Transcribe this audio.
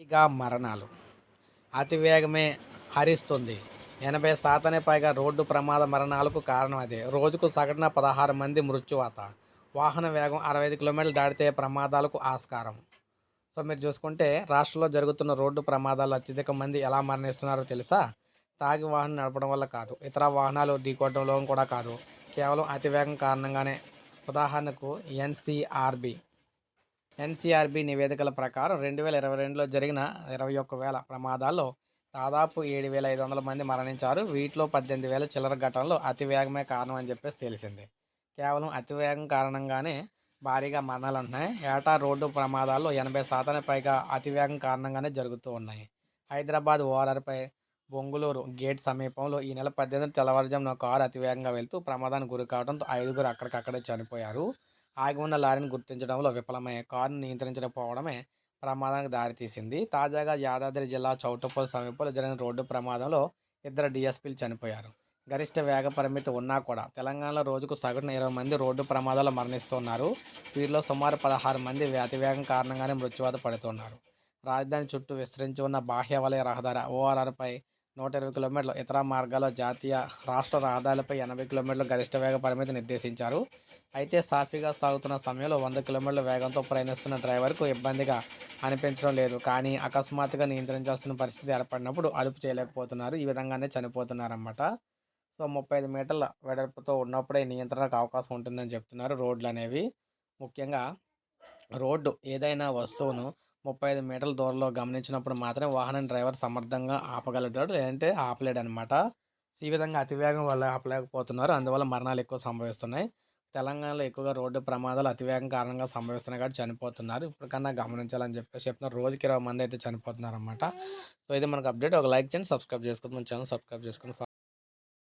ఇక మరణాలు. అతివేగమే హరిస్తుంది. ఎనభై శాతానికి పైగా రోడ్డు ప్రమాద మరణాలకు కారణం అదే. రోజుకు సగటున పదహారు మంది మృత్యువాత. వాహన వేగం అరవై ఐదు కిలోమీటర్లు దాటితే ప్రమాదాలకు ఆస్కారం. సో మీరు చూసుకుంటే రాష్ట్రంలో జరుగుతున్న రోడ్డు ప్రమాదాలు అత్యధిక మంది ఎలా మరణిస్తున్నారో తెలుసా? తాగి వాహనం నడపడం వల్ల కాదు. ఇతర వాహనాలు ఢీకొట్టడంలో కూడా కాదు. కేవలం అతివేగం కారణంగానే. ఉదాహరణకు ఎన్సీఆర్బి ఎన్సీఆర్బి నివేదికల ప్రకారం రెండు వేల ఇరవై రెండులో జరిగిన ఇరవై ఒక్క వేల ప్రమాదాల్లో దాదాపు ఏడు వేల ఐదు వందల మంది మరణించారు. వీటిలో పద్దెనిమిది వేల చిల్లర ఘటనలు అతివేగమే కారణం అని చెప్పేసి తెలిసింది. కేవలం అతివేగం కారణంగానే భారీగా మరణాలు ఉన్నాయి. ఏటా రోడ్డు ప్రమాదాల్లో ఎనభై శాతానికి పైగా అతివేగం కారణంగానే జరుగుతూ ఉన్నాయి. హైదరాబాద్ ఓఆర్ఆర్పై బొంగుళూరు గేట్ సమీపంలో ఈ నెల పద్దెనిమిది తెల్లవారుజామున కారు అతివేగంగా వెళ్తూ ప్రమాదానికి గురి కావడంతో ఐదుగురు అక్కడికక్కడే చనిపోయారు. ఆగి ఉన్న లారీని గుర్తించడంలో విఫలమై కారును నియంత్రించకపోవడమే ప్రమాదానికి దారితీసింది. తాజాగా యాదాద్రి జిల్లా చౌటపల్లి సమీపంలో జరిగిన రోడ్డు ప్రమాదంలో ఇద్దరు డిఎస్పీలు చనిపోయారు. గరిష్ట వేగ పరిమితి ఉన్నా కూడా తెలంగాణలో రోజుకు సగటున ఇరవై మంది రోడ్డు ప్రమాదాలు మరణిస్తున్నారు. వీరిలో సుమారు పదహారు మంది అతివేగం కారణంగానే మృత్యువాత పడుతున్నారు. రాజధాని చుట్టూ విస్తరించి ఉన్న బాహ్య వలయ రహదారి ఓఆర్ఆర్పై నూట ఇరవై కిలోమీటర్లు ఇతర మార్గాల్లో జాతీయ రాష్ట్ర రహదారులపై ఎనభై కిలోమీటర్ల గరిష్ట వేగ పరిమితి నిర్దేశించారు. అయితే సాఫీగా సాగుతున్న సమయంలో వంద కిలోమీటర్ల వేగంతో ప్రయాణిస్తున్న డ్రైవర్కు ఇబ్బందిగా అనిపించడం లేదు. కానీ అకస్మాత్తుగా నియంత్రించాల్సిన పరిస్థితి ఏర్పడినప్పుడు అదుపు చేయలేకపోతున్నారు. ఈ విధంగానే చనిపోతున్నారన్నమాట. సో ముప్పై ఐదు మీటర్ల వెడల్పుతో ఉన్నప్పుడే నియంత్రణకు అవకాశం ఉంటుందని చెప్తున్నారు రోడ్లు అనేవి. ముఖ్యంగా రోడ్డు ఏదైనా వస్తువును ముప్పై ఐదు మీటర్ల దూరంలో గమనించినప్పుడు మాత్రమే వాహనం డ్రైవర్ సమర్థంగా ఆపగలుగుతాడు లేదంటే ఆపలేడు అనమాట ఈ విధంగా అతివేగం వల్ల ఆపలేకపోతున్నారు. అందువల్ల మరణాలు ఎక్కువ సంభవిస్తున్నాయి. తెలంగాణలో ఎక్కువగా రోడ్డు ప్రమాదాలు అతివేగం కారణంగా సంభవిస్తున్నాయి కాబట్టి చనిపోతున్నారు. ఇప్పటికన్నా గమనించాలని చెప్పేసి చెప్తున్నారు. రోజుకి ఇరవై మంది అయితే చనిపోతున్నారు అనమాట సో ఇది మనకు అప్డేట్. ఒక లైక్ చేయండి సబ్స్క్రైబ్ చేసుకుని మన ఛానల్ సబ్స్క్రైబ్ చేసుకుని